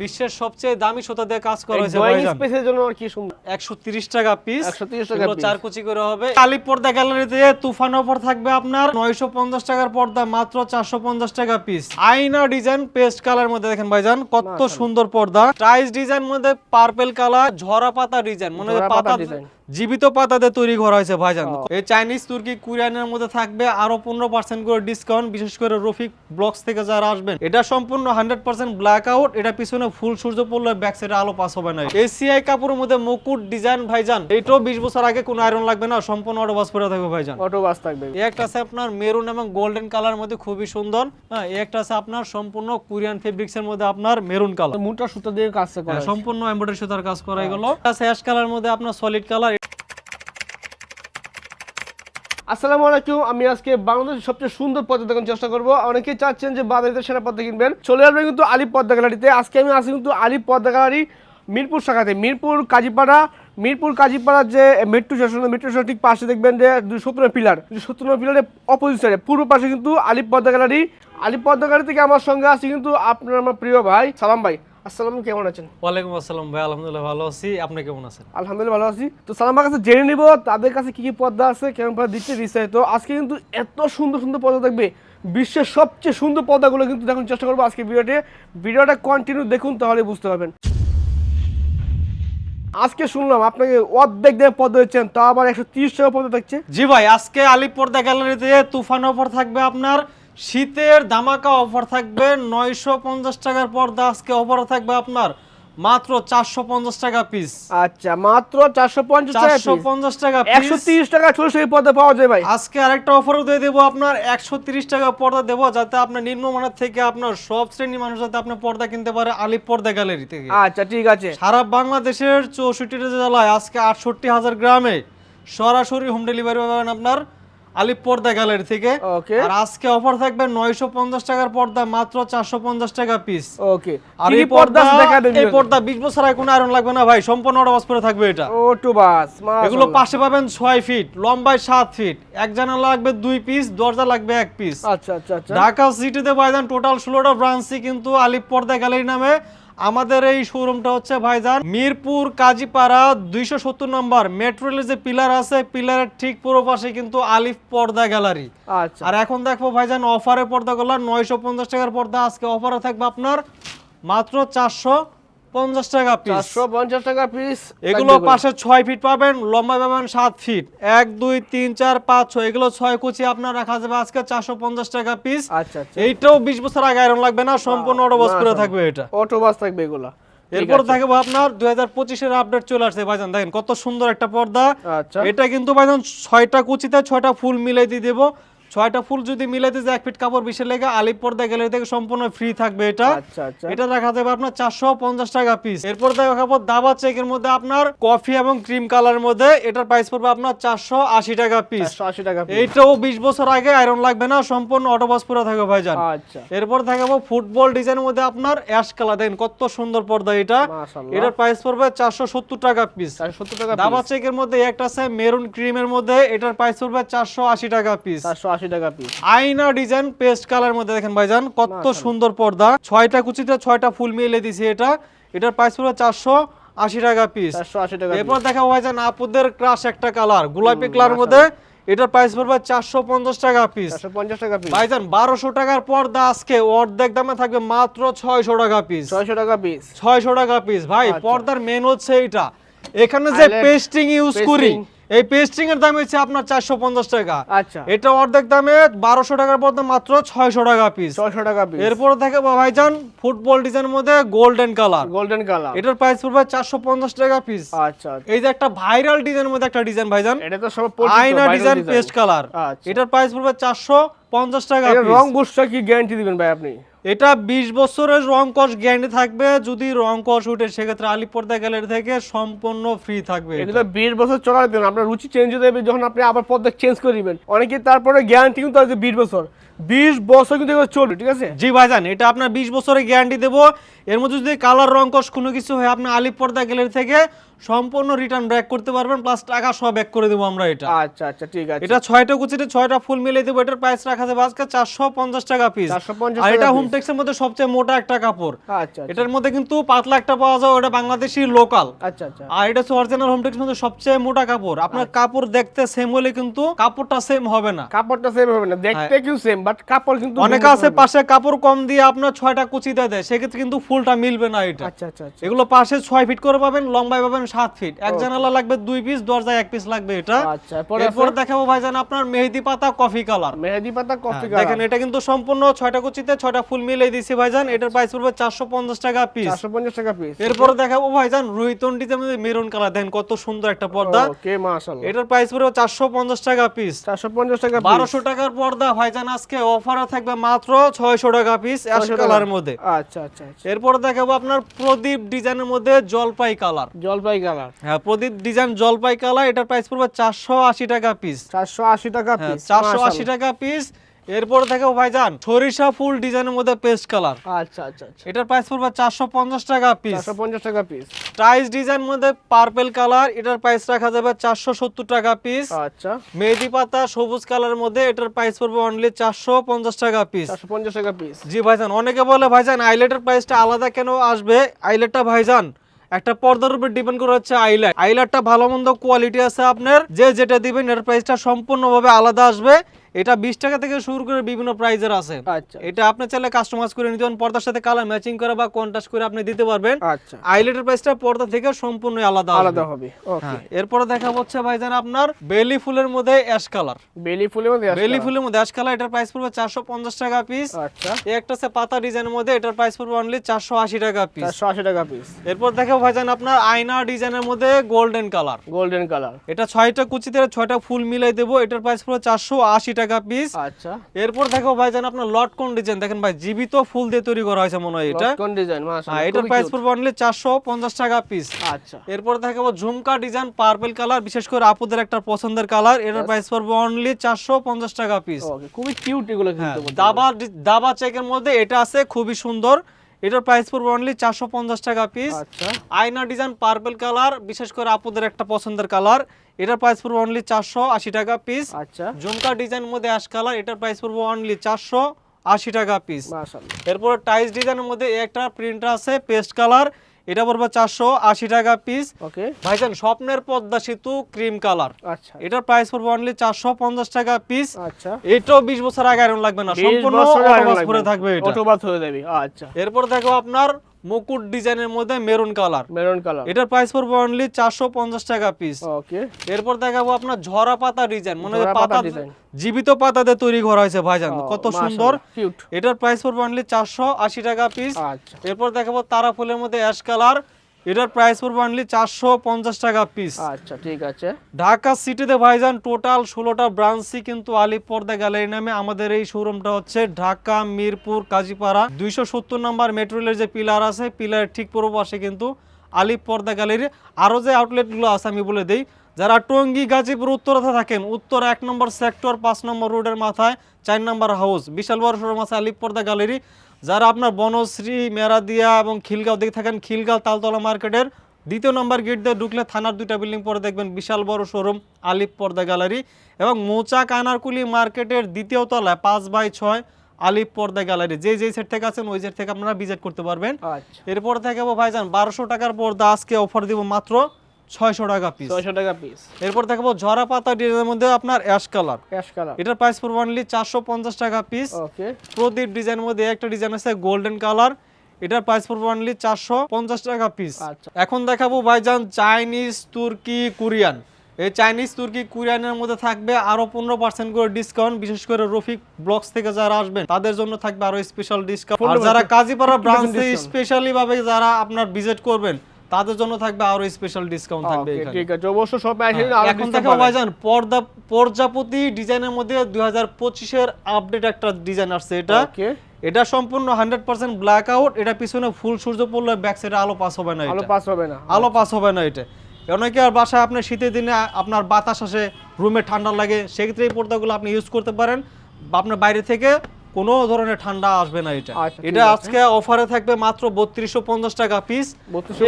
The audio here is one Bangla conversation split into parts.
বিশ্বের সবচেয়ে দামি সুতা দিয়ে কাজ করা হয়েছে ভাইজান। স্পেসের জন্য আর কি সুন্দর। একশো তিরিশ টাকা পিস 130 টাকা পিস চার কুচি করে হবে। কালী পর্দা গ্যালারিতে তুফান অফার থাকবে আপনার। নয়শো পঞ্চাশ টাকার পর্দা মাত্র চারশো পঞ্চাশ টাকা পিস আইনা ডিজাইন পেস্ট কালার মধ্যে দেখেন ভাইজান কত সুন্দর পর্দা। প্রাইস ডিজাইন মধ্যে পার্পল কালার ঝরা পাতা ডিজাইন মনে হয় পাতা। জীবিত পাতাতে তৈরি করা হয়েছে ভাইজান। এই চাইনিজ তুর্কি কোরিয়ানের মধ্যে থাকবে আরও পনেরো পার্সেন্ট করে ডিসকাউন্ট বিশেষ করে রফিক ব্লকস থেকে যারা আসবেন। এটা সম্পূর্ণ হান্ড্রেড পার্সেন্ট ব্ল্যাক আউট এটা পিছনে ফুল সূর্য পড়লে ব্যাক সাইডে আলো পাস হবে না। এসিআই কাপড়ের মধ্যে মুকুট ডিজাইন ভাইজান এইটাও বিশ বছর আগে কোনো আয়রন লাগবে না সম্পূর্ণ অটো বাস করে থাকবে ভাইজান। অটো বাস থাকবে। এই একটা আছে আপনার মেরুন এবং গোল্ডেন কালার মধ্যে খুবই সুন্দর। হ্যাঁ এই একটা আছে আপনার সম্পূর্ণ কোরিয়ান ফেব্রিক্স এর মধ্যে আপনার মেরুন কালার মোটা সুতা দিয়ে কাজ করা হ্যাঁ, সম্পূর্ণ এমব্রয়ডারি সুতার কাজ করা এগুলো আছে অ্যাশ কালার মধ্যে আপনার সলিড কালার আসসালামু আলাইকুম, আমি আজকে বাংলাদেশের সবচেয়ে সুন্দর পদ্মা দেখানোর চেষ্টা করব। অনেকেই চাচ্ছেন যে বাজারিতে সেরা পদ্মা কিনবেন। চলে আসবেন কিন্তু আলিপ পদ্মা গ্যালারিতে। আজকে আমি আসি কিন্তু আলিপ পদ্মা গ্যালারি মিরপুর শাখাতে। মিরপুর কাজীপাড়া, মিরপুর কাজীপাড়ার যে মেট্রো স্টেশন মেট্রো স্টেশন ঠিক পাশে দেখবেন যে দুই সত্তর পিলার দুই সত্তর পিলারের অপোজিট সাইডে পূর্ব পাশে কিন্তু আলিপ পদ্মা গ্যালারি। আলিপ পদ্মা গ্যালারি থেকে আমার সঙ্গে আছে কিন্তু আপনার আমার প্রিয় ভাই সালাম ভাই। আসসালাম কেমন আছেন? ওয়ালাইকুম আসসালাম ভাই আলহামদুলিল্লাহ ভালো আছি। আপনি কেমন আছেন? আলহামদুলিল্লাহ ভালো আছি। তো সালামার কাছে জেনে নিব তাদের কাছে কি কি পর্দা আছে কেমন পর্দা দিচ্ছে বিস্তারিত। আজকে কিন্তু এত সুন্দর সুন্দর পর্দা থাকবে। বিশ্বের সবচেয়ে সুন্দর পর্দাগুলো কিন্তু দেখুন চেষ্টা করব আজকে ভিডিওতে। ভিডিওটা কন্টিনিউ দেখুন তাহলে বুঝতে পারবেন। আজকে শুনলাম আপনাকে অর্ধেক দিয়ে পর্দা দিচ্ছেন তা আবার একশো তিরিশ টাকা পর্দা থাকছে। জি ভাই আজকে আলিপর্দা গ্যালারিতে তুফান অফার থাকবে আপনার। শীতের ধামাকা অফার থাকবে নয়শো পঞ্চাশ টাকার পর্দা আজকে অফার থাকবে আপনার মাত্র চারশো পঞ্চাশ টাকা পিস আচ্ছা মাত্র চারশো পঞ্চাশ টাকা চারশো পঞ্চাশ টাকা একশো তিরিশ টাকা ছোট সেই পর্দা পাওয়া যায় ভাই। আজকে আরেকটা অফারও দিয়ে দেবো আপনার একশো তিরিশ টাকা পর্দা দেবো যাতে আপনার নিম্নমানের থেকে আপনার সব শ্রেণির মানুষ যাতে আপনার পর্দা কিনতে পারে আলিপ পর্দা গ্যালারি থেকে। আচ্ছা ঠিক আছে। সারা বাংলাদেশের চৌষট্টি জেলায় আজকে আটষট্টি হাজার গ্রামে সরাসরি হোম ডেলিভারি পাবেন আপনার আলিপ পর্দা গ্যালারি থেকে। ওকে আর আজকে অফার থাকবে নয়শো পঞ্চাশ টাকার পর্দা মাত্র চারশো পঞ্চাশ টাকা পিস ওকে আর এই পর্দা এই পর্দা বিশ বছর আগে কোনো আয়রন লাগবে না ভাই সম্পূর্ণ অডবাস করে থাকবে এটা। ও টু বাস এগুলো পাশে পাবেন ছয় ফিট লম্বায় সাত ফিট এক জানা লাগবে দুই পিস দরজা লাগবে এক পিস আচ্ছা আচ্ছা আচ্ছা। ঢাকা সিটিতে ভাইজান টোটাল ষোলোটা ব্রাঞ্চই কিন্তু আলিপ পর্দা গ্যালারি নামে আমাদের এই শোরুমটা হচ্ছে ভাইজান মিরপুর কাজীপাড়া দুইশো সত্তর নম্বর। মেট্রো রেলের যে পিলার আছে পিলারের ঠিক পুরো পাশে কিন্তু আলিফ পর্দা গ্যালারি। আচ্ছা। আর এখন দেখব ভাইজান অফারে পর্দা করলাম নয়শো পঞ্চাশ টাকার পর্দা আজকে অফারে থাকবে আপনার মাত্র চারশো। পঞ্চাশ টাকা পিস চারশো পঞ্চাশ টাকা পিস এগুলো পাশে ফিট পাবেন লম্বা পাবেন ফিট এক দুই তিন চার পাঁচ ছয় এগুলো ছয় কুচি আপনার রাখা যাবে আজকে চারশো পঞ্চাশ টাকা পিস আচ্ছা আচ্ছা। এইটাও বিশ বছর আগে আয়রন লাগবে না সম্পূর্ণ অটোবাস করে থাকবে এটা। অটো বাস থাকবে এগুলো। এরপর থাকবে আপনার দুই হাজার পঁচিশের আপডেট চলে আসছে ভাইজান দেখেন কত সুন্দর একটা পর্দা। আচ্ছা। এটা কিন্তু ভাইজান ছয়টা কুচিতে ছয়টা ফুল মিলাই দিয়ে দেবো। ছয়টা ফুল যদি মিলাইতে যায় এক ফিট কাপড় বিশে লেগে আলিপ পর্দা গ্যালারি থেকে সম্পূর্ণ ফ্রি থাকবে এটা। আচ্ছা আচ্ছা। এটা দেখা যাবে আপনার চারশো পঞ্চাশ টাকা পিস এরপর দেখাবো দাবা চেকের মধ্যে আপনার কফি এবং ক্রিম কালার মধ্যে এটার প্রাইস পড়বে আপনার চারশো আশি টাকা পিস আশি টাকা এইটাও বিশ বছর আগে আয়রন লাগবে না সম্পূর্ণ অটোবাস পুরো থাকবে ভাইজান। আচ্ছা। এরপর দেখাবো ফুটবল ডিজাইনের মধ্যে আপনার অ্যাশ কালার দেখেন কত সুন্দর পর্দা এটা। এটার প্রাইস পড়বে চারশো সত্তর টাকা পিস চারশো সত্তর টাকা দাবা চেকের মধ্যে একটা আছে মেরুন ক্রিমের মধ্যে এটার প্রাইস পড়বে চারশো আশি টাকা পিস চারশো আশি টাকা পিস আইনা ডিজাইন পেস্ট কালার মধ্যে দেখেন ভাইজান কত সুন্দর পর্দা। ছয়টা কুচিতে ছয়টা ফুল মিলে দিছি এটা। এটার প্রাইস পড়বে চারশো আশি টাকা পিস এরপর দেখা ভাইজান আপুদের ক্রাশ একটা কালার গোলাপি কালার মধ্যে এটার প্রাইস পড়বে চারশো পঞ্চাশ টাকা পিস পঞ্চাশ টাকা পিস ভাইজান বারোশো টাকার পর্দা আজকে অর্ধেক দামে থাকবে মাত্র ছয়শো টাকা পিস ছয়শো টাকা পিস ছয়শো টাকা পিস ভাই আচ্ছা। পর্দার মেন হচ্ছে এটা এখানে যে পেস্টিং ইউজ করি। এই পেস্টিং এর দাম হচ্ছে আপনার চারশো পঞ্চাশ টাকা। আচ্ছা। এটা অর্ধেক দামে বারোশো টাকার পর্দা মাত্র ছয়শো টাকা পিস ছয়শো টাকা পিস এরপর দেখে ভাইজান ফুটবল ডিজাইনের মধ্যে গোল্ডেন কালার গোল্ডেন কালার এটার প্রাইস পড়বে চারশো পঞ্চাশ টাকা পিস আচ্ছা আচ্ছা। এই যে একটা ভাইরাল ডিজাইনের মধ্যে একটা ডিজাইন ভাইজান এটা তো সব আয়না ডিজাইন পেস্ট কালার। এটার প্রাইস পড়বে চারশো পঞ্চাশ টাকা। রং বুস্টটা কি গ্যারান্টি দিবেন ভাই আপনি? এটা বিশ বছরের রং কস গ্যারান্টি থাকবে। যদি রং কস উঠে সেক্ষেত্রে আলিপর্দা গ্যালারি থেকে সম্পূর্ণ ফ্রি থাকবে এটা। এগুলো বিশ বছর চলার দিন। আপনার রুচি চেঞ্জ হয়ে যাবে যখন আপনি আবার পদ্মা চেঞ্জ করে দিবেন। অনেকে তারপরে গ্যারান্টি কিন্তু আছে বিশ বছর। বিশ বছর কিন্তু চলবে ঠিক আছে? জি ভাইজান এটা আপনার বিশ বছরের গ্যারান্টি দেবো। এর মধ্যে যদি কালার রং কস কোনো কিছু হয় আপনি আলিপর্দা গ্যালারি থেকে সম্পূর্ণ রিটার্ন ব্যাক করতে পারবেন প্লাস টাকা সহ ব্যাক করে দেবো আমরা এটা। আচ্ছা আচ্ছা ঠিক আছে। এটা ছয়টা কুচিতে ছয়টা ফুল মিলে দেবো এটার প্রাইস রাখা যাবে আজকে চারশো পঞ্চাশ টাকা পিস 450 আর এটা হোম। হোমটেক্সের মধ্যে সবচেয়ে মোটা একটা কাপড়। আচ্ছা আচ্ছা। এটার মধ্যে কিন্তু পাতলা একটা পাওয়া যায় ওটা বাংলাদেশি লোকাল আচ্ছা আচ্ছা। আর এটা হচ্ছে অরিজিনাল হোমটেক্স মধ্যে সবচেয়ে মোটা কাপড়। আপনার কাপড় দেখতে সেম হলে কিন্তু কাপড়টা সেম হবে না। কাপড়টা সেম হবে না দেখতে কিন্তু সেম বাট কাপড় কিন্তু অনেক আছে। পাশে কাপড় কম দিয়ে আপনার ছয়টা কুচি দিয়ে দেয় সেক্ষেত্রে কিন্তু ফুলটা মিলবে না এটা। আচ্ছা আচ্ছা আচ্ছা। এগুলো পাশে ছয় ফিট করে পাবেন লম্বায় পাবেন সাত ফিট এক জানালা লাগবে দুই পিস দরজায় এক পিস লাগবে এটা। আচ্ছা পরে এরপর দেখাবো ভাইজান আপনার মেহেদি পাতা কফি কালার মেহেদি পাতা কফি দেখেন এটা কিন্তু সম্পূর্ণ ছয়টা কুচিতে ছয়টা ফুল মিলিয়ে দিয়েছি ভাইজান। এটার প্রাইস পড়বে চারশো পঞ্চাশ টাকা পিস চারশো পঞ্চাশ টাকা পিস এরপর দেখাবো ভাইজান মেরুন কালার দেখেন কত সুন্দর একটা পর্দা। ওকে মাশাআল্লাহ। এটার প্রাইস পড়বে চারশো পঞ্চাশ টাকা পিস চারশো পঞ্চাশ টাকা বারোশো টাকার পর্দা ভাইজান আজকে অফারে থাকবে মাত্র ছয়শো টাকা পিস অ্যাশ 600 কালারের মধ্যে। আচ্ছা আচ্ছা আচ্ছা। এরপর দেখাবো আপনার প্রদীপ ডিজাইনের মধ্যে জলপাই কালার জলপাই কালার হ্যাঁ প্রদীপ ডিজাইন জলপাই কালার এটার প্রাইস পড়বে চারশো আশি টাকা পিস চারশো আশি টাকা হ্যাঁ পিস চারশো আশি টাকা পিস এরপর দেখাবো ভাইজান সরিষা ফুল ডিজাইনের মধ্যে পেস্ট কালার আচ্ছা আচ্ছা আচ্ছা। এটার প্রাইস পড়বে চারশো পঞ্চাশ টাকা পিস চারশো পঞ্চাশ টাকা পিস টাইস ডিজাইন মধ্যে পার্পেল কালার এটার প্রাইস রাখা যাবে চারশো সত্তর টাকা পিস আচ্ছা। মেহেদি পাতা সবুজ কালারের মধ্যে এটার প্রাইস পড়বে অনলি চারশো পঞ্চাশ টাকা পিস চারশো পঞ্চাশ টাকা পিস জি ভাইজান অনেকে বলে ভাইজান আইলেটের প্রাইসটা আলাদা কেন আসবে? আইলেটটা ভাইজান একটা পর্দার উপর ডিপেন্ড করে হচ্ছে আইলাইট আইলাইটটা ভালো মন্দ কোয়ালিটি আছে আপনার যে যেটা দিবেন এর প্রাইসটা সম্পূর্ণভাবে আলাদা আসবে। এটা বিশ টাকা থেকে শুরু করে বিভিন্ন প্রাইজের আছে। আচ্ছা। এটা আপনি চাইলে কাস্টমাইজ করে নিতে পারেন পর্দার সাথে কালার ম্যাচিং করে বা কন্ট্রাস্ট করে আপনি দিতে পারবেন। আচ্ছা। আইলেটের প্রাইসটা পর্দা থেকে সম্পূর্ণ আলাদা আলাদা হবে ওকে হ্যাঁ এরপরে দেখা হচ্ছে ভাইজান আপনার বেলি ফুলের মধ্যে অ্যাশ কালার বেলি ফুলের মধ্যে। বেলি ফুলের মধ্যে অ্যাশ কালার এটার প্রাইস পড়বে চারশো পঞ্চাশ টাকা পিস আচ্ছা। একটা আছে পাতা ডিজাইনের মধ্যে এটার প্রাইস পড়বে অনলি চারশো আশি টাকা পিস চারশো আশি টাকা পিস এরপর দেখো ভাইজান আপনার আয়না ডিজাইনের মধ্যে গোল্ডেন কালার গোল্ডেন কালার এটা ছয়টা কুচিতে ছয়টা ফুল মিলাই দেবো এটার প্রাইস পড়বে চারশো আশি টাকা পিস আচ্ছা। এরপর দেখো ভাইজান আপনার লটকন ডিজাইন দেখেন ভাই জীবিত ফুল দিয়ে তৈরি করা হয়েছে মনে হয় এটা। কোন ডিজাইন হ্যাঁ মাশাআল্লাহ এটার খুবই প্রাইস পড়বে অনলি চারশো পঞ্চাশ টাকা পিস আচ্ছা। এরপর দেখাবো ঝুমকা ডিজাইন পার্পল কালার বিশেষ করে আপুদের একটা পছন্দের কালার এটার প্রাইস পড়বে অনলি চারশো পঞ্চাশ টাকা পিস ওকে খুবই কিউট এগুলো হ্যাঁ কিন্তু দাবা ডি- দাবা চেকের মধ্যে এটা আছে খুবই সুন্দর। এটার প্রাইস পড়বে অনলি চারশো পঞ্চাশ টাকা পিস আচ্ছা। আয়না ডিজাইন পার্পেল কালার বিশেষ করে আপুদের একটা পছন্দের কালার এটার প্রাইস পড়বে অনলি চারশো আশি টাকা পিস আচ্ছা। ঝুমকা ডিজাইন মধ্যে অ্যাশ কালার এটার প্রাইস পড়বে অনলি চারশো আশি টাকা পিস এরপর টাইস ডিজাইনের মধ্যে একটা প্রিন্ট আছে পেস্ট কালার এটা পড়বে চারশো আশি টাকা পিস ওকে। ভাইজান স্বপ্নের পদ্মা সেতু ক্রিম কালার আচ্ছা। এটার প্রাইস পড়বে অনলি চারশো পঞ্চাশ টাকা পিস আচ্ছা। এটাও বিশ বছর আগে আয়রন লাগবে না সম্পূর্ণ থাকবে এটা। অটোবাস হয়ে যাবে আচ্ছা। এরপর দেখো আপনার মুকুট ডিজাইনের মধ্যে মেরুন কালার। Maroon colour. এটার প্রাইস পড়বে অনলি চারশো পঞ্চাশ টাকা পিস ওকে এরপর দেখাবো আপনার ঝরা পাতা ডিজাইন মনে হয় পাতা জীবিত পাতা দিয়ে তৈরি করা হয়েছে ভাইজান কত সুন্দর। এটার প্রাইস পড়বে অনলি চারশো আশি টাকা পিস আচ্ছা। এরপর দেখাবো তারা ফুলের মধ্যে অ্যাশ কালার এটার প্রাইস পড়বে অনলি চারশো পঞ্চাশ টাকা পিস আচ্ছা ঠিক আছে। ঢাকা সিটিতে ভাইজান টোটাল ষোলোটা ব্রাঞ্চই কিন্তু আলিপ পর্দা গ্যালারি নামে আমাদের এই শোরুমটা হচ্ছে ঢাকা মিরপুর কাজীপাড়া। দুইশো সত্তর নম্বর মেট্রো রেলের যে পিলার আছে পিলারের ঠিক পূর্ব পাশে কিন্তু আলিপ পর্দা গ্যালারি আরও যে আউটলেটগুলো আছে আমি বলে দিই যারা টঙ্গী গাজীপুর উত্তরাতে থাকেন উত্তর এক নম্বর সেক্টর পাঁচ নম্বর রোডের মাথায় চার নম্বর হাউস বিশাল বড় শোরুম আছে আলিপ পর্দা গ্যালারি যারা আপনার বনশ্রী মেরাদিয়া এবং খিলগাঁও দেখে থাকেন খিলগাঁও তালতলা মার্কেটের দ্বিতীয় নম্বর গেট দিয়ে ঢুকলে থানার দুইটা বিল্ডিং পরে দেখবেন বিশাল বড় শোরুম আলিপ পর্দা গ্যালারি এবং মৌচাক আনারকুলি মার্কেটের দ্বিতীয় তলায় পাঁচ বাই ছয় আলিপ পর্দা গ্যালারি যে যেই সেট থেকে আছেন ওই সেট থেকে আপনারা ভিজিট করতে পারবেন। আচ্ছা। এরপর থেকে ভাইজান বারোশো টাকার পর্দা আজকে অফার দিব মাত্র ছয়শো টাকা পিস ছয়শো টাকা পিস এরপর দেখাবো ঝরা পাতা ডিজাইনের মধ্যে আপনার অ্যাশ কালার ক্যাশ কালার এটার প্রাইস পড়বে অনলি চারশো পঞ্চাশ টাকা পিস ওকে প্রদীপ ডিজাইনের মধ্যে একটা ডিজাইন আছে গোল্ডেন কালার এটার প্রাইস পড়বে অনলি চারশো পঞ্চাশ টাকা পিস আচ্ছা। এখন দেখাবো ভাইজান চাইনিজ তুর্কি কোরিয়ান এই চাইনিজ তুর্কি কোরিয়ানের মধ্যে থাকবে আরও পনেরো পার্সেন্ট করে ডিসকাউন্ট বিশেষ করে রফিক ব্লগস থেকে যারা আসবেন তাদের জন্য থাকবে আরও স্পেশাল ডিসকাউন্ট আর যারা কাজীপাড়া ব্রাঞ্চে স্পেশালি ভাবে যারা আপনার ভিজিট করবেন তাদের জন্য থাকবে আরও স্পেশাল ডিসকাউন্ট থাকবে এখানে। ঠিক আছে অবশ্য সব আরও হ্যাঁ, এখন discount দেখো পাবেন। ভাইজান পর্দা প্রজাপতি ডিজাইনের মধ্যে দুই হাজার পঁচিশের আপডেট একটা ডিজাইন আসছে এটা। এটা সম্পূর্ণ হান্ড্রেড পার্সেন্ট ব্ল্যাক আউট এটা পিছনে ফুল সূর্য পড়লে ব্যাক সাইডে আলো পাস হবে না আলো পাস হবে না। আলো পাস হবে না এটা। অনেকে আর বাসায় আপনার শীতের দিনে আপনার বাতাস আসে রুমে ঠান্ডা লাগে সেক্ষেত্রে এই পর্দাগুলো আপনি ইউজ করতে পারেন। আপনার বাইরে থেকে কোনো ধরনের ঠান্ডা আসবে না এটা। আচ্ছা, এটা আজকে অফারে থাকবে মাত্র বত্রিশশো পঞ্চাশ টাকা পিস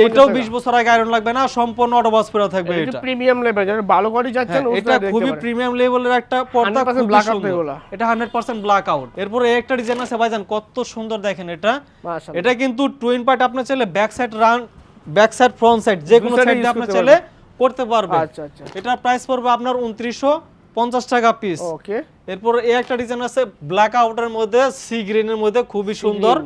এটাও বিশ বছর আগে আয়রন লাগবে না সম্পূর্ণ অটোবাস ফেরা থাকবে এটা এটা। প্রিমিয়াম লেভেল ভালো যাচ্ছেন হ্যাঁ, এটা খুবই প্রিমিয়াম লেভেলের একটা পর্দা 100% খুবই black out সুন্দর। এগুলা। এটা হান্ড্রেড পার্সেন্ট ব্ল্যাক আউট এরপরে একটা ডিজাইন আছে ভাইজান কত সুন্দর দেখেন এটা। এটা কিন্তু টুইন পার্ট আপনার চাইলে back side run back side front side যে কোনো সাইড আপনার চাইলে করতে পারবে আচ্ছা আচ্ছা। এটার প্রাইস পড়বে আপনার উনত্রিশশো পঞ্চাশ টাকা পিস ওকে এরপর এই একটা ডিজাইন আছে ব্ল্যাক আউটের মধ্যে সি গ্রিনের মধ্যে খুবই সুন্দর।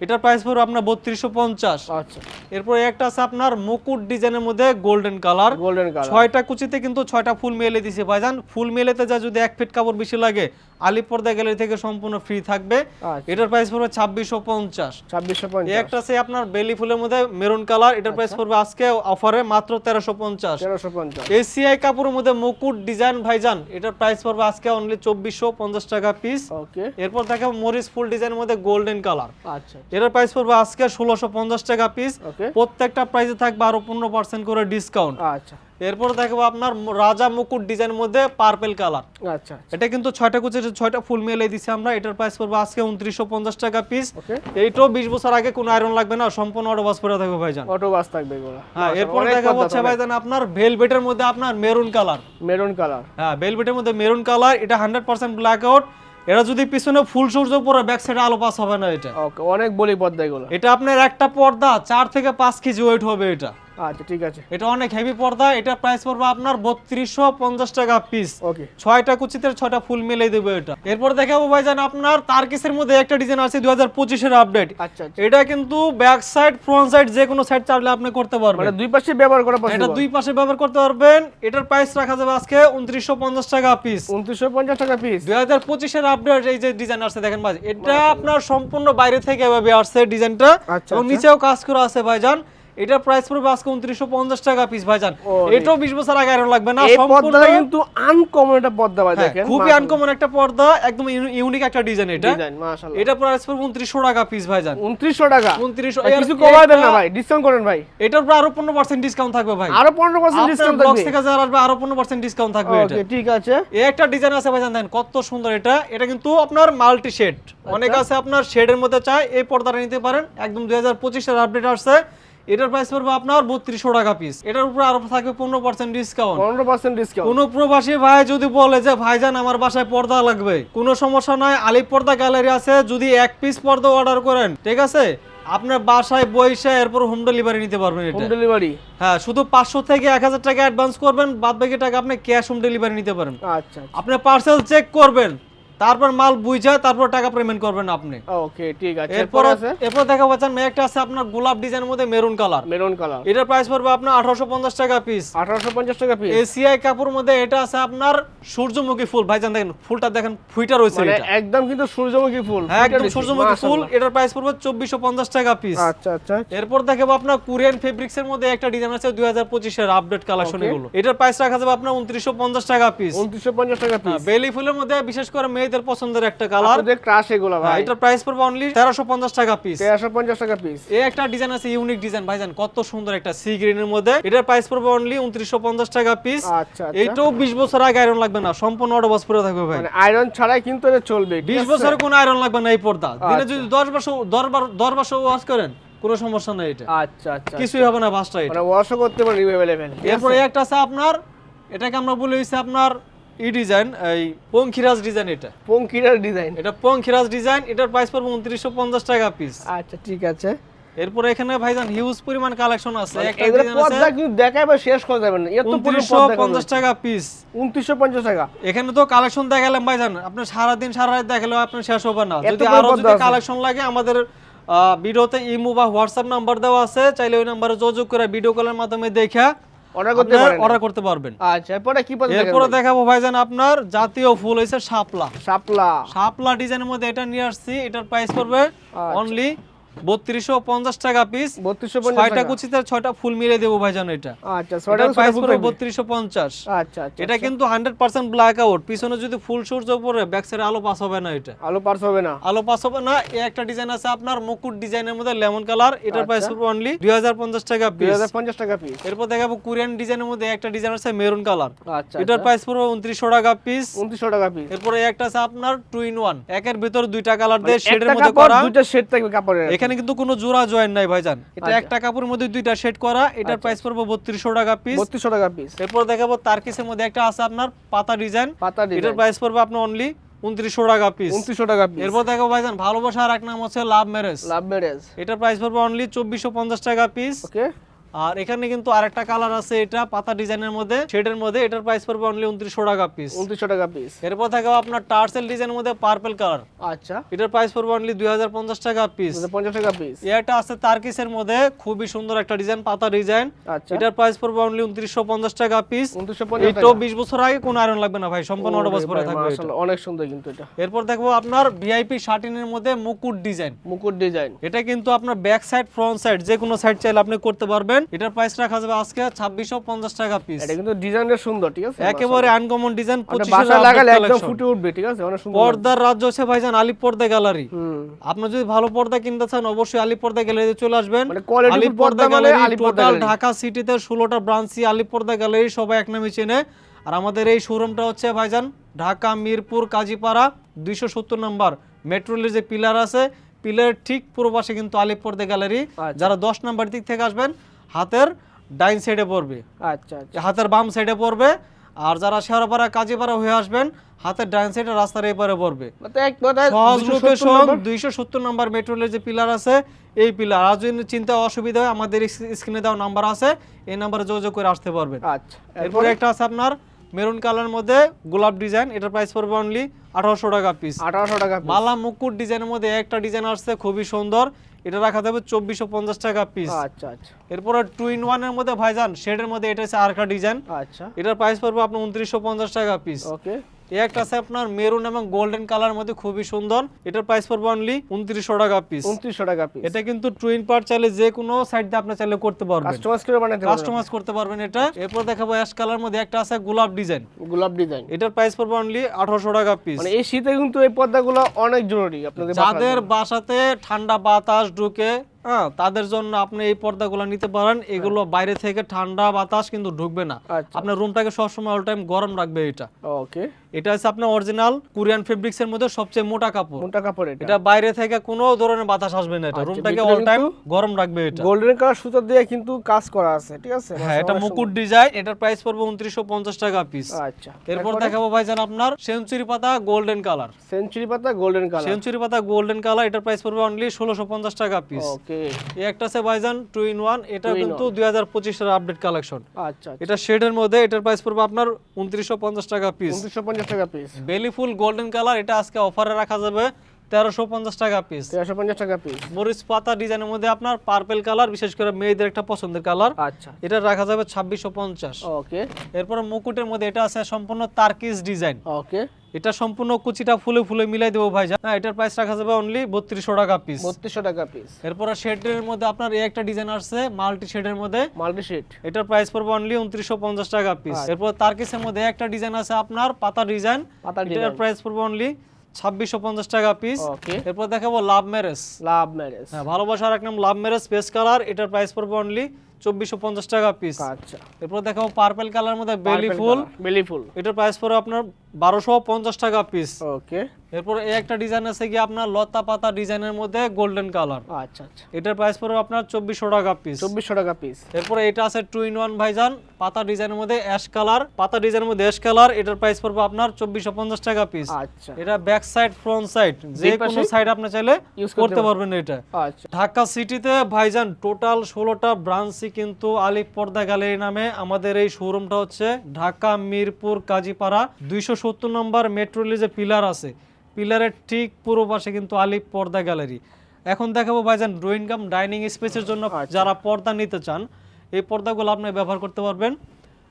এটার প্রাইস পড়বে আপনার বত্রিশশো পঞ্চাশ। আচ্ছা। এরপর একটা আছে আপনার মুকুট ডিজাইনের মধ্যে গোল্ডেন কালার গোল্ডেন কালার ছয়টা কুচিতে কিন্তু ছয়টা ফুল মেলে দিছে ভাইজান। ফুল মেলেতে যা যদি এক ফিট কাপড় বেশি লাগে আলিপর্দা গ্যালারি থেকে সম্পূর্ণ ফ্রি থাকবে। আচ্ছা। এটার প্রাইস পড়বে ছাব্বিশশো পঞ্চাশ। ছাব্বিশশো পঞ্চাশ। একটা আছে আপনার বেলি ফুলের মধ্যে মেরুন কালার এটার প্রাইস পড়বে আজকে অফারে মাত্র তেরোশো পঞ্চাশ। তেরোশো পঞ্চাশ। এসিআই কাপড়ের মধ্যে মুকুট ডিজাইন ভাইজান এটার প্রাইস পড়বে আজকে অনলি চব্বিশশো পঞ্চাশ টাকা পিস ওকে এরপর দেখো মরিস ফুল ডিজাইনের মধ্যে গোল্ডেন কালার আচ্ছা। এটার প্রাইস পড়বে আজকে ষোলোশো পঞ্চাশ টাকা পিস প্রত্যেকটা প্রাইসে থাকবে আরও পনেরো পার্সেন্ট করে ডিসকাউন্ট আচ্ছা। এরপর দেখব আপনার রাজা মুকুট ডিজাইনের মধ্যে পার্পেল কালার আচ্ছা এটা কিন্তু ছয়টা কুচির ছয়টা ফুল মেলে দিছি আমরা। এটার প্রাইস পড়বে আজকে উনত্রিশশো পঞ্চাশ টাকা পিস এইটাও বিশ বছর আগে কোনো আয়রন লাগবে না সম্পূর্ণ অটো বাস করে থাকবে ভাইজান। অটো বাস থাকবে হ্যাঁ এরপর দেখা হচ্ছে ভাইজান আপনার ভেলভেটের মধ্যে আপনার মেরুন কালার মেরুন কালার হ্যাঁ ভেলভেটের মধ্যে মেরুন কালার এটা হান্ড্রেড পার্সেন্ট ব্ল্যাক আউট এটা যদি পিছনে ফুল সূর্য পরে ব্যাক সাইডে আলো পাস হবে না এটা। ওকে অনেক বলি পর্দা এগুলো। এটা আপনার একটা পর্দা চার থেকে পাঁচ কেজি ওয়েট হবে এটা। আচ্ছা ঠিক আছে। এটা অনেক হেভি পর্দা এটা প্রাইস পড়বে আপনার বত্রিশশো পঞ্চাশ টাকা পিস ওকে ছয়টা কুচিতে ছয়টা ফুল মিলে দেবে এটা। এরপর দেখাবো ভাইজান আপনার তারকিসের মধ্যে একটা ডিজাইন আছে দুই হাজার পঁচিশের আপডেট আচ্ছা আচ্ছা। এটা কিন্তু ব্যাক সাইড ফ্রন্ট সাইড যে কোনো সাইড চাইলে আপনি করতে মানে পারবেন দুই পাশে ব্যবহার করা এটা দুই পাশে ব্যবহার করতে পারবেন। এটার প্রাইস রাখা যাবে আজকে উনত্রিশশো পঞ্চাশ টাকা পিস উনত্রিশশো পঞ্চাশ টাকা পিস দুই হাজার পঁচিশের আপডেট এই যে ডিজাইন আসছে দেখেন ভাই এটা আপনার সম্পূর্ণ বাইরে থেকে এভাবে আসছে ডিজাইনটা আচ্ছা, এবং আচ্ছা। নিচেও কাজ করা আছে ভাইজান। এটার প্রাইস পড়বে আজকে উনত্রিশশো পঞ্চাশ টাকা পিস ভাইজান। ও, এটাও বিশ বছর আগে আয়রন লাগবে না সম্পূর্ণ পদ্মাটা কিন্তু আনকমন একটা পদ্মা ভাই হ্যাঁ, দেখেন খুবই আনকমন একটা পর্দা একদম ইউনিক একটা ডিজাইন এটা। ডিজাইন মাশাআল্লাহ। এটা প্রাইস পড়বে উনত্রিশশো টাকা পিস ভাইজান। উনত্রিশশো টাকা। উনত্রিশশো ভাই, কিছু কমাই দেন না ভাই ডিসকাউন্ট করেন ভাই। এটার উপর আরও পনেরো পার্সেন্ট ডিসকাউন্ট থাকবে ভাই। আরও পনেরো পার্সেন্ট আপনার ডিসকাউন্ট বক্স থাকবে। থেকে যারা আসবে আরও পনেরো পার্সেন্ট ডিসকাউন্ট থাকবে এটা। ওকে ঠিক আছে। এই একটা ডিজাইন আছে ভাইজান দেখেন কত সুন্দর এটা। এটা কিন্তু আপনার মাল্টি শেড অনেক আছে আপনার শেডের মধ্যে চাই এই পর্দাটা নিতে পারেন। একদম দুই হাজার পঁচিশের আপডেট আসছে। এটার প্রাইস পড়বে আপনার বত্রিশশো টাকা পিস এটার উপরে আরও থাকবে পনেরো পার্সেন্ট ডিসকাউন্ট পনেরো পার্সেন্ট ডিসকাউন্ট কোন প্রবাসী ভাই যদি বলে যে ভাইজান আমার বাসায় পর্দা লাগবে। কোনো সমস্যা নাই আলিপ পর্দা গ্যালারি আছে যদি এক পিস পর্দা অর্ডার করেন ঠিক আছে? আপনার বাসায় বইসে এরপর হোম ডেলিভারি নিতে পারবেন হোম ডেলিভারি হ্যাঁ শুধু পাঁচশো থেকে এক হাজার টাকা অ্যাডভান্স করবেন বাদ বাকি টাকা আপনি ক্যাশ হোম ডেলিভারি নিতে পারেন। আচ্ছা আপনি পার্সেল চেক করবেন তারপর মাল বুঝা তারপর টাকা পেমেন্ট করবেন আপনি। ওকে ঠিক আছে। এরপর এরপর আছে? এরপর দেখা পাচ্ছেন মে একটা আছে আপনার গোলাপ ডিজাইনের মধ্যে মেরুন কালার মেরুন কালার এটার প্রাইস পড়বে আপনার আঠারোশো পঞ্চাশ টাকা পিস আঠারোশো পঞ্চাশ টাকা পিস এসিআই কাপড়ের মধ্যে এটা আছে আপনার সূর্যমুখী ফুল। ভাইজান দেখেন ফুলটা দেখেন ফুইটা রয়েছে মানে এটা। একদম কিন্তু সূর্যমুখী ফুল হ্যাঁ একদম সূর্যমুখী ফুল। এটার প্রাইস পড়বে চব্বিশশো পঞ্চাশ টাকা পিস আচ্ছা আচ্ছা। এরপর দেখাবো আপনার কোরিয়ান ফেব্রিক্স এর মধ্যে একটা ডিজাইন আছে দুই হাজার পঁচিশের আপডেট কালেকশন. এগুলো। এটার প্রাইস রাখা যাবে আপনার উনত্রিশশো পঞ্চাশ টাকা পিস উনত্রিশশো পঞ্চাশ টাকা পিস বেলি ফুলের মধ্যে বিশেষ করে মেয়েদের পছন্দের একটা কালার আপনাদের ক্রাশ এগুলো ভাই। এটার প্রাইস পড়বে অনলি তেরোশো পঞ্চাশ টাকা পিস তেরোশো পঞ্চাশ টাকা পিস এই একটা ডিজাইন আছে ইউনিক ডিজাইন ভাইজান কত সুন্দর একটা সি গ্রিনের মধ্যে। এটার প্রাইস পড়বে অনলি উনত্রিশশো পঞ্চাশ টাকা পিস আচ্ছা আচ্ছা। এইটাও বিশ বছর আগে আয়রন লাগবে না সম্পূর্ণ অটো বস পরে থাকবে ভাই। মানে আয়রন ছাড়াই কিন্তু এটা চলবে ঠিক বিশ আছে? বছরে কোনো আয়রন লাগবে না এই পর্দা। দিনে আচ্ছা। যদি দশ বছর দশ বার দশ বছর ওয়াশ করেন কোনো সমস্যা নাই এটা। আচ্ছা আচ্ছা কিছুই হবে না বাসটা এটা। মানে ওয়াশও করতে পারি অ্যাভেলেবেল এরপরে একটা আছে আপনার এটাকে আমরা বলে হইছে আপনার ই ডিজাইন এই পঙ্খিরাজ ডিজাইন এটা। পঙ্কিরার ডিজাইন এটা পঙ্খিরাজ ডিজাইন এটার প্রাইস পড়বে উনত্রিশশো পঞ্চাশ টাকা পিস আচ্ছা ঠিক আছে। এরপরে এখানে ভাইজান হিউজ পরিমাণ কালেকশন আছে। একটা পর্দা কিন্তু বা শেষ করা যাবে না। এত উনত্রিশশো পঞ্চাশ টাকা পিস উনত্রিশশো পঞ্চাশ টাকা। এখানে তো কালেকশন দেখালাম ভাইজান। আপনি সারাদিন সারা রাত দেখালেও আপনার শেষ হবে না। যদি আরও যদি কালেকশন লাগে আমাদের ভিডিওতে ইমো বা হোয়াটসঅ্যাপ নাম্বার দেওয়া আছে। চাইলে ওই নাম্বারে যোগাযোগ করে ভিডিও কলের মাধ্যমে দেখা অর্ডার করতে পারেন অর্ডার করতে পারবেন। আচ্ছা এরপরে কি পর্দা এরপরে দেখাবো ভাইজান আপনার জাতীয় ফুল হয়েছে শাপলা। শাপলা। শাপলা ডিজাইনের মধ্যে এটা নিয়ে আসছি এটার প্রাইস পড়বে আচ্ছা। অনলি বত্রিশশো পঞ্চাশ টাকা পিস বত্রিশশো ছয়টা কুচিতে ছয়টা ফুল মিলে দেবো ভাইজান এটা। আচ্ছা প্রাইস পড়বে বত্রিশশো পঞ্চাশ। আচ্ছা আচ্ছা এটা কিন্তু হান্ড্রেড পার্সেন্ট ব্ল্যাক আউট পিছনে যদি ফুল সূর্য পড়ে ব্যাক সাইডে আলো পাস হবে না এটা। আলু পার্স হবে না। আলো পাস হবে না। এই একটা ডিজাইন আছে আপনার মুকুট ডিজাইনের মধ্যে লেমন কালার এটার প্রাইস পড়বে অনলি দুই হাজার পঞ্চাশ টাকা দুই পিস হাজার পঞ্চাশ টাকা পিস এরপর দেখাবো কোরিয়ান ডিজাইনের মধ্যে একটা ডিজাইন আছে মেরুন কালার আচ্ছা এটার প্রাইস পড়বে উনত্রিশশো টাকা পিস উনত্রিশশো টাকা পিস এরপরে একটা আছে আপনার টু ইন ওয়ান একের ভিতর দুইটা কালার দিয়ে শেডের একটা মধ্যে করা। দুইটা সেট থাকবে কাপড়ের। এখানে কিন্তু কোনো জোড়া জয়েন নাই ভাইজান। এটা আচ্ছা। একটা কাপড়ের মধ্যে দুইটা সেট করা এটার প্রাইস পড়বে বত্রিশশো টাকা পিস বত্রিশশো টাকা পিস এরপর দেখাবো তারকিসের মধ্যে একটা আছে আপনার পাতা ডিজাইন পাতা এটার প্রাইস পড়বে আপনার অনলি উনত্রিশশো টাকা পিস উনত্রিশশো টাকা পিস এরপর দেখো ভাইজান ভালোবাসার এক নাম হচ্ছে লাভ ম্যারেজ লাভ ম্যারেজ এটার প্রাইস পড়বে অনলি চব্বিশশো পঞ্চাশ টাকা পিস ওকে আর এখানে কিন্তু আরেকটা কালার আছে এটা পাতা ডিজাইনের মধ্যে শেডের মধ্যে এটার প্রাইস পড়বে অনলি উনত্রিশশো টাকা পিস উনত্রিশশো টাকা পিস এরপর থাকবে আপনার টার্সেল ডিজাইনের মধ্যে পার্পল কালার আচ্ছা। এটার প্রাইস পড়বে অনলি দুই হাজার পঞ্চাশ টাকা পিস পঞ্চাশ টাকা পিস এটা আছে তারকিসের মধ্যে খুবই সুন্দর একটা ডিজাইন পাতা ডিজাইন আচ্ছা। এটার প্রাইস পড়বে অনলি উনত্রিশশো পঞ্চাশ টাকা পিস উনত্রিশশো পঞ্চাশ টাকা। এইটাও বিশ বছর আগে কোনো আয়রন লাগবে না ভাই সম্পূর্ণ অটোবাস পরে থাকবে এটা। অনেক সুন্দর কিন্তু এটা। এরপর দেখব আপনার ভিআইপি শার্টিনের মধ্যে মুকুট ডিজাইন মুকুট ডিজাইন এটা কিন্তু আপনার ব্যাক সাইড ফ্রন্ট সাইড যে কোনো সাইড চাইলে আপনি করতে পারবেন। এটার প্রাইস রাখা যাবে আজকে ছাব্বিশশো পঞ্চাশ টাকা পিস এটা কিন্তু ডিজাইনটা সুন্দর ঠিক আছে? একেবারে আনকমন ডিজাইন মানে লাগালে একদম ফুটে উঠবে ঠিক আছে? অনেক সুন্দর। পর্দার রাজ্য হচ্ছে ভাইজান আলিপ পর্দা গ্যালারি আপনি যদি ভালো পর্দা কিনতে চান অবশ্যই আলিপ পর্দা গ্যালারিতে চলে আসবেন। মানে quality আলিপ পর্দা পর্দা মানে গ্যালারি টোটাল ঢাকা সিটিতে ষোলোটা ব্রাঞ্চি আলিপ পর্দা গ্যালারি সবাই এক নামে চেনে। আর আমাদের এই শোরুমটা হচ্ছে ভাইজান ঢাকা মিরপুর কাজীপাড়া দুইশো সত্তর নম্বর। মেট্রো রেলের যে পিলার আছে পিলারের ঠিক পূর্ব পাশে কিন্তু আলিপ পর্দা গ্যালারি আচ্ছা। যারা দশ নম্বর দিক থেকে আসবেন হাতের ডাইন সাইডে পড়বে। আচ্ছা আচ্ছা। হাতের বাম সাইডে পড়বে আর যারা শেয়ারপাড়া কাজীপাড়া হয়ে আসবেন হাতের ডাইন সাইডে রাস্তার এপারে পড়বে। মানে সহজ লোকেশন দুইশো সত্তর নম্বর মেট্রো রেলের যে পিলার আছে এই পিলার আর যদি চিন্তা অসুবিধা হয় আমাদের স্ক্রিনে দেওয়া নাম্বার আছে এই নাম্বারে যোগাযোগ করে আসতে পারবেন। আচ্ছা। এরপরে একটা আছে আপনার মেরুন কালার মধ্যে গোলাপ ডিজাইন এটার প্রাইস পড়বে অনলি আঠারোশো টাকা পিস আঠারোশো টাকা মালা মুকুট ডিজাইনের মধ্যে একটা ডিজাইন আসছে খুবই সুন্দর। এটা রাখা যাবে চব্বিশশো পঞ্চাশ টাকা পিস আচ্ছা আচ্ছা। এরপর টু ইন ওয়ানের মধ্যে ভাইজান শেডের মধ্যে এটা হচ্ছে আরকা ডিজাইন আচ্ছা। এটার প্রাইস পড়বে আপনার উনত্রিশশো পঞ্চাশ টাকা পিস ওকে এই একটা আছে আপনার মেরুন এবং গোল্ডেন কালার মধ্যে খুবই সুন্দর। এটার প্রাইস পড়বে অনলি উনত্রিশশো টাকা পিস উনত্রিশশো টাকা পিস এটা কিন্তু টুইন পার্ট চাইলে যে কোনো সাইড দিয়ে আপনি চাইলে করতে পারবেন। কাস্টমাইজ করে বানাতে পারবেন। কাস্টমাইজ করতে পারবেন এটা। এরপর দেখাবো অ্যাশ কালার মধ্যে একটা আছে গোলাপ ডিজাইন গোলাপ ডিজাইন এটার প্রাইস পড়বে অনলি আঠারোশো টাকা পিস মানে এই শীতে কিন্তু এই পর্দাগুলো অনেক জরুরি আপনাদের যাদের বাসাতে ঠান্ডা বাতাস ঢুকে হ্যাঁ তাদের জন্য আপনি এই পর্দাগুলো নিতে পারেন। এগুলো বাইরে থেকে ঠান্ডা বাতাস কিন্তু ঢুকবে না। আচ্ছা। আপনার রুমটাকে সবসময় অল টাইম গরম রাখবে এটা। ওকে। এটা হচ্ছে আপনার অরিজিনাল কোরিয়ান ফেব্রিক্স এর মধ্যে সবচেয়ে মোটা কাপড়। মোটা কাপড় এটা। এটা বাইরে থেকে কোনো ধরনের বাতাস আসবে না এটা। আচ্ছা, রুমটাকে অল টাইম গরম রাখবে এটা। গোল্ডেন কালার সুতা দিয়ে কিন্তু কাজ করা আছে ঠিক আছে? হ্যাঁ এটা মুকুট ডিজাইন এটার প্রাইস পড়বে উনত্রিশশো পঞ্চাশ টাকা পিস আচ্ছা। এরপর দেখাবো ভাইজান আপনার সেঞ্চুরি পাতা গোল্ডেন কালার সেঞ্চুরি পাতা গোল্ডেন কালার সেঞ্চুরি পাতা গোল্ডেন কালার এটার প্রাইস পড়বে অনলি ষোলোশো পঞ্চাশ টাকা পিস ওকে। এই একটা আছে ভাইজান টু ইন ওয়ান এটা কিন্তু দুই হাজার পঁচিশের আপডেট কালেকশন আচ্ছা এটা শেডের মধ্যে এটার প্রাইস পড়বে আপনার উনত্রিশশো পঞ্চাশ টাকা পিস উনত্রিশশো পঞ্চাশ টাকা পিস বেলি ফুল গোল্ডেন কালার এটা আজকে অফারে রাখা যাবে। তেরোশো পঞ্চাশ টাকা পিস তেরোশো পঞ্চাশ টাকা পিস মরিচ পাতা ডিজাইনের মধ্যে আপনার পার্পেল কালার বিশেষ করে মেয়েদের একটা পছন্দের কালার আচ্ছা। এটা রাখা যাবে ছাব্বিশশো পঞ্চাশ। ওকে। এরপরে মুকুটের মধ্যে এটা আছে সম্পূর্ণ তার্কিস ডিজাইন ওকে। এটা সম্পূর্ণ কুচিটা ফুলে ফুলে মিলাই দেবো ভাই। হ্যাঁ এটার প্রাইস রাখা যাবে অনলি বত্রিশশো টাকা পিস বত্রিশশো টাকা পিস এরপরে শেডের মধ্যে আপনার এই একটা ডিজাইন আসছে মাল্টি শেডের মধ্যে। মাল্টি শিট এটার প্রাইস পড়বে অনলি উনত্রিশশো পঞ্চাশ টাকা পিস এরপর তার্কিসের মধ্যে একটা ডিজাইন আছে আপনার পাতা ডিজাইন পাতা এটার প্রাইস পড়বে অনলি ছাব্বিশশো পঞ্চাশ টাকা পিস ওকে এরপর দেখাবো লাভ ম্যারেজ লাভ ম্যারেজ হ্যাঁ ভালোবাসার এক নাম লাভ ম্যারেজ স্পেস কালার এটার প্রাইস পড়বে অনলি চব্বিশশো পঞ্চাশ টাকা পিস আচ্ছা। এরপর দেখাবো পার্পেল কালার মধ্যে বেলি ফুল বেলি ফুল এটার প্রাইস পড়বে আপনার বারোশো পঞ্চাশ টাকা পিস ওকে এরপর এই একটা ডিজাইন আছে কি আপনার লতা পাতা ডিজাইনের মধ্যে গোল্ডেন কালার আচ্ছা আচ্ছা। এটার প্রাইস পড়বে আপনার চব্বিশশো টাকা পিস চব্বিশশো টাকা পিস এরপরে এটা আছে টু ইন ওয়ান ভাইজান পাতা ডিজাইনের মধ্যে অ্যাশ কালার পাতা ডিজাইনের মধ্যে অ্যাশ কালার এটার প্রাইস পড়বে আপনার চব্বিশশো পঞ্চাশ টাকা পিস আচ্ছা। এটা ব্যাক সাইড ফ্রন্ট সাইড যে কোনো সাইড আপনি চাইলে use করতে পারবেন। এটা। আচ্ছা। ঢাকা সিটিতে ভাইজান টোটাল ষোলোটা ব্রাঞ্চই কিন্তু আলিপ পর্দা গ্যালারি নামে আমাদের এই শোরুমটা হচ্ছে ঢাকা মিরপুর কাজীপাড়া দুইশো সত্তর নম্বর মেট্রো রেলের যে পিলার আছে পিলারের ঠিক পূর্ব পাশে কিন্তু আলিপ পর্দা গ্যালারি। এখন দেখাবো ভাইজান ড্রয়িং কাম ডাইনিং স্পেসের জন্য যারা পর্দা নিতে চান এই পর্দাগুলো আপনি ব্যবহার করতে পারবেন।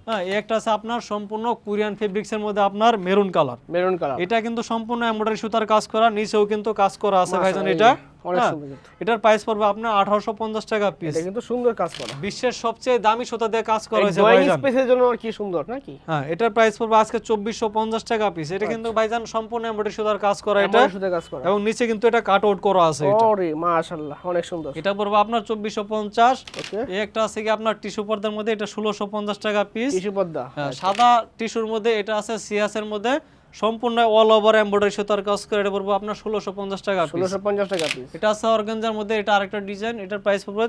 হ্যাঁ একটা আছে আপনার সম্পূর্ণ কোরিয়ান ফেব্রিক্সের মধ্যে আপনার মেরুন কালার। Maroon colour. এটা কিন্তু সম্পূর্ণ এমব্রয়ডারি সুতার কাজ করা নিচেও কিন্তু কাজ করা আছে ভাইজান এটা। হ্যাঁ। এটার প্রাইস পড়বে আপনার আঠারোশো পঞ্চাশ টাকা পিস এটা কিন্তু সুন্দর কাজ করা। বিশ্বের সবচেয়ে দামি সুতা দিয়ে কাজ করা হয়েছে ভাইজান। স্পেসের জন্য আর কি সুন্দর নাকি? হ্যাঁ এটার প্রাইস পড়বে আজকে চব্বিশশো পঞ্চাশ টাকা পিস এটা কিন্তু ভাইজান সম্পূর্ণ এমব্রয়ডারি সুতার কাজ করা এটা। কাজ করা। এবং নিচে কিন্তু এটা কাট আউট করা আছে এটা। মাশাআল্লাহ অনেক সুন্দর। এটা পড়বে আপনার চব্বিশশো পঞ্চাশ। ওকে। এই একটা আছে কি আপনার টিস্যু পর্দার মধ্যে এটা ষোলোশো পঞ্চাশ টাকা পিস টিস্যু পর্দা। হ্যাঁ, সাদা টিস্যুর মধ্যে এটা আছে সিয়াসের মধ্যে। সম্পূর্ণ অল ওভার এমব্রয়ডারি সুতার কাজ করে এটা পড়বে আপনার ষোলোশো পঞ্চাশ টাকা ষোলোশো পঞ্চাশ টাকা পিস এটা আছে অর্গানজার মধ্যে এটা আরেকটা ডিজাইন এটার প্রাইস পড়বে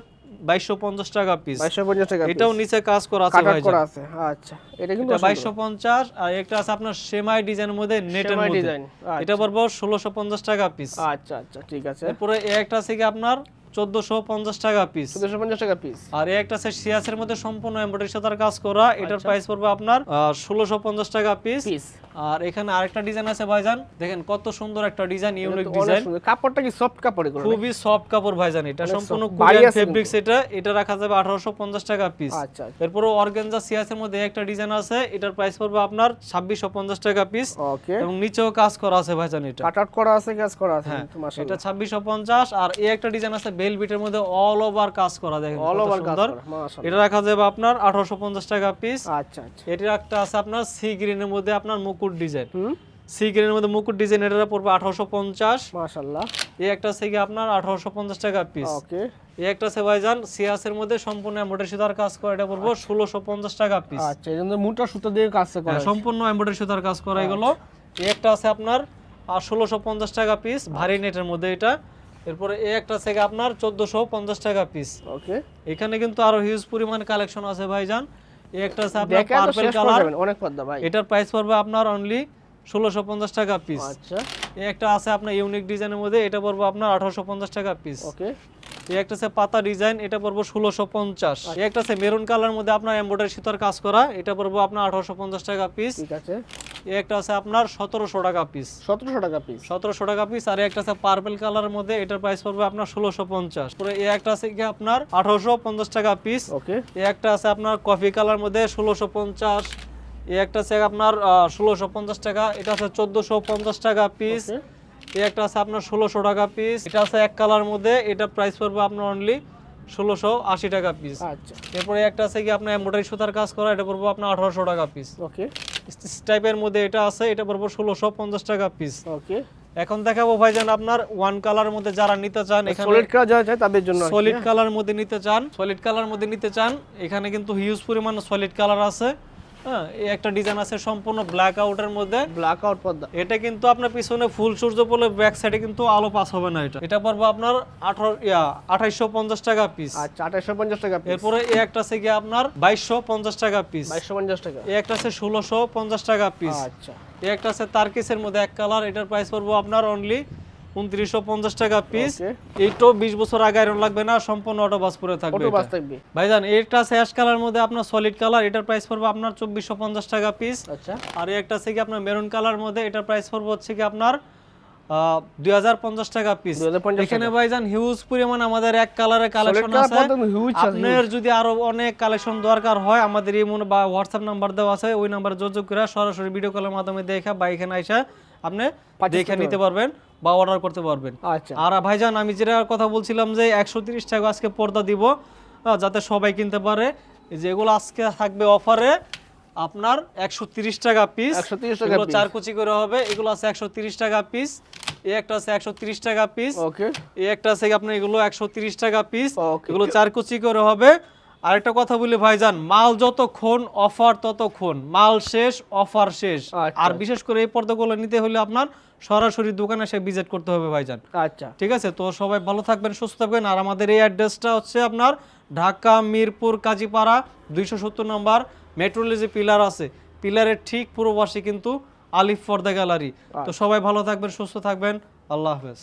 বাইশশো পঞ্চাশ টাকা পিস বাইশশো পঞ্চাশ টাকা এটাও নিচে কাজ করা আছে ভাই করা আছে আচ্ছা। এটা কিন্তু বাইশশো পঞ্চাশ আর একটা আছে আপনার সেমাই ডিজাইনের মধ্যে নেটের মধ্যে। ডিজাইন এটা পড়বে ষোলোশো পঞ্চাশ টাকা পিস আচ্ছা আচ্ছা ঠিক আছে। এরপরে একটা আছে কি আপনার চোদ্দশো পঞ্চাশ টাকা পিস চোদ্দশো পঞ্চাশ টাকা পিস আর এই একটা আছে সিয়াসের মধ্যে সম্পূর্ণ এমব্রয়ডারি সাদার কাজ করা। এটার আচ্ছা। প্রাইস পড়বে আপনার ষোলোশো পঞ্চাশ টাকা পিস পিস আর এখানে আরেকটা ডিজাইন আছে ভাইজান। দেখেন কত সুন্দর একটা ডিজাইন ইউনিক ডিজাইন কাপড়টা কি সফট কাপড় এগুলো খুবই সফট কাপড় ভাইজান এটা। সম্পূর্ণ কোরিয়ান ফেব্রিক্স এটা। এটা রাখা যাবে আঠারোশো পঞ্চাশ টাকা পিস আচ্ছা আচ্ছা। এরপরে অর্গানজা সিয়াসের মধ্যে একটা ডিজাইন আছে। এটার প্রাইস পড়বে আপনার ছাব্বিশশো পঞ্চাশ টাকা পিস ওকে এবং নিচেও কাজ করা আছে ভাইজান এটা। কাট আউট করা আছে কাজ করা আছে হ্যাঁ এটা আর এই একটা ডিজাইন আছে বেল বিটের মধ্যে অল ওভার কাজ করা দেখেন অল ওভার কাজ করা এটা রাখা যাবে আপনার আঠারোশো পঞ্চাশ টাকা পিস আচ্ছা আচ্ছা। এটা একটা আছে আপনার সি গ্রিনের মধ্যে আপনার মুকুট ডিজাইন হুম? সি গ্রিনের মধ্যে মুকুট ডিজাইন এটা পড়বে আঠারোশো পঞ্চাশ। মাশাআল্লাহ। এই একটা আছে কি আপনার আঠারোশো পঞ্চাশ টাকা পিস ওকে। এই একটা আছে ভাইজান সিয়াসের মধ্যে সম্পূর্ণ এমব্রয়ডারি সুতার কাজ করা এটা পড়ব ষোলোশো পঞ্চাশ টাকা পিস আচ্ছা এই জন্য মোটা সুতা দিয়ে কাজ করা হ্যাঁ, সম্পূর্ণ এমব্রয়ডারি সুতার কাজ করা এগুলো। এই একটা আছে আপনার আর ষোলোশো পঞ্চাশ টাকা পিস ভারী নেটের মধ্যে এটা। এরপরে এই একটা থেকে আপনার চোদ্দোশো পঞ্চাশ টাকা পিস ওকে এখানে কিন্তু আরও হিউজ পরিমাণ কালেকশন আছে ভাইজান। এই একটা আছে আপনার পার্পল কালার অনেক পর্দা ভাই। এটার প্রাইস পড়বে আপনার অনলি ষোলোশো পঞ্চাশ টাকা পিস আচ্ছা। এই একটা আছে আপনার ইউনিক ডিজাইনের মধ্যে এটা পড়বে আপনার আঠারোশো পঞ্চাশ টাকা পিস ওকে একটা আছে পাতা ডিজাইন এটা পড়ব ষোলোশো পঞ্চাশ। এই একটা আছে মেরুন কালার মধ্যে আপনার এমব্রয়ডারি সুতার কাজ করা এটা পড়ব আপনার আঠারোশো পঞ্চাশ টাকা পিস ঠিক আছে। একটা আছে আপনার সতেরোশো টাকা পিস সতেরোশো টাকা পিস সতেরোশো টাকা পিস আর একটা আছে পার্পল কালারের মধ্যে এটার প্রাইস পড়বে আপনার ষোলোশো পঞ্চাশ। পরে এই একটা আছে কি আপনার আঠারোশো পঞ্চাশ টাকা পিস ওকে। এই একটা আছে আপনার কফি কালার মধ্যে ষোলোশো পঞ্চাশ। এই একটা আছে আপনার ষোলোশো পঞ্চাশ টাকা এটা আছে চোদ্দোশো পঞ্চাশ টাকা পিস এই একটা আছে আপনার ষোলোশো টাকা পিস এটা আছে এক কালার মধ্যে। এটা প্রাইস পড়বে আপনার অনলি ষোলোশো আশি টাকা পিস আচ্ছা। এরপরে একটা আছে কি আপনার এমব্রয়ডারি সুতার কাজ করা এটা পড়ব আপনার আঠারোশো টাকা পিস ওকে টাইপের মধ্যে এটা আছে এটা পড়ব ষোলোশো পঞ্চাশ টাকা পিস ওকে এখন দেখাবো ভাইজান আপনার ওয়ান কালার মধ্যে যারা নিতে চান এখানে সলিড কাজ যারা চায় তাদের জন্য সলিড হ্যাঁ? কালার মধ্যে নিতে চান সলিড কালার মধ্যে নিতে চান এখানে কিন্তু হিউজ পরিমাণ সলিড কালার আছে। হ্যাঁ একটা ডিজাইন আছে সম্পূর্ণ ব্ল্যাক আউটের মধ্যে। ব্ল্যাক আউট পর্দা এটা কিন্তু আপনার পিছনে ফুল সূর্য পড়লে ব্যাক সাইডে কিন্তু আলো পাস হবে না এটা। এটা পড়বে আপনার আঠারো ইয়া আঠাইশো পঞ্চাশ টাকা পিস আচ্ছা আঠাশশো পঞ্চাশ টাকা এরপরে এই একটা আছে গিয়ে আপনার বাইশশো পঞ্চাশ টাকা পিস বাইশশো পঞ্চাশ টাকা। এই একটা আছে ষোলোশো পঞ্চাশ টাকা পিস আচ্ছা। এই একটা আছে তারকিসের মধ্যে এক কালার এটার প্রাইস পড়ব আপনার অনলি উনত্রিশশো পঞ্চাশ টাকা পিস এইটাও বিশ বছর আগে আয়রন লাগবে না সম্পূর্ণ অটো বাস পরে থাকবে ভাইজান এটা অ্যাশ কালার মধ্যে আপনার সলিড কালার এটার প্রাইস পড়বে আপনার চব্বিশশো পঞ্চাশ টাকা পিস আচ্ছা। আর একটা আছে কি আপনার মেরুন কালার মধ্যে এটার প্রাইস পড়বে হচ্ছে কি আপনার দুই হাজার পঞ্চাশ টাকা পিস এখানে ভাইজান হিউজ পরিমাণ আমাদের এক কালারের কালেকশন আছে। আপনার যদি আরও অনেক কালেকশন দরকার হয় আমাদের এই মনে বা হোয়াটসঅ্যাপ নাম্বার দেওয়া আছে ওই নাম্বারে যোগাযোগ করে সরাসরি ভিডিও কলের মাধ্যমে দেখা বা এখানে আইসা আপনি দেখে নিতে পারবেন। বা অর্ডার করতে পারবেন। আচ্ছা। আর ভাইজান আমি যেটা কথা বলছিলাম যে একশো তিরিশ টাকা আজকে পর্দা দিব যাতে সবাই কিনতে পারে। এই যে এগুলো আজকে থাকবে অফারে আপনার একশো তিরিশ টাকা পিস 130 টাকা এগুলো চার কুচি করে হবে। এগুলো আছে একশো তিরিশ টাকা পিস এই একটা আছে একশো তিরিশ টাকা পিস এই একটা আছে আপনার এগুলো একশো তিরিশ টাকা পিস এগুলো চার কুচি করে হবে। আরেকটা কথা বলি ভাইজান মাল যতক্ষণ অফার ততক্ষণ মাল শেষ অফার শেষ। আচ্ছা। আর বিশেষ করে এই পর্দাগুলো নিতে হলে আপনার সরাসরি দোকানে এসে ভিজিট করতে হবে ভাইজান। আচ্ছা। ঠিক আছে? তো সবাই ভালো থাকবেন সুস্থ থাকবেন। আর আমাদের এই অ্যাড্রেসটা হচ্ছে আপনার ঢাকা মিরপুর কাজীপাড়া দুইশো সত্তর নম্বর মেট্রোলে যে পিলার আছে। পিলারের ঠিক পূর্ববাসী কিন্তু আলিফ ফর দ্য গ্যালারি তো সবাই ভালো থাকবেন সুস্থ থাকবেন। আল্লাহ হাফেজ।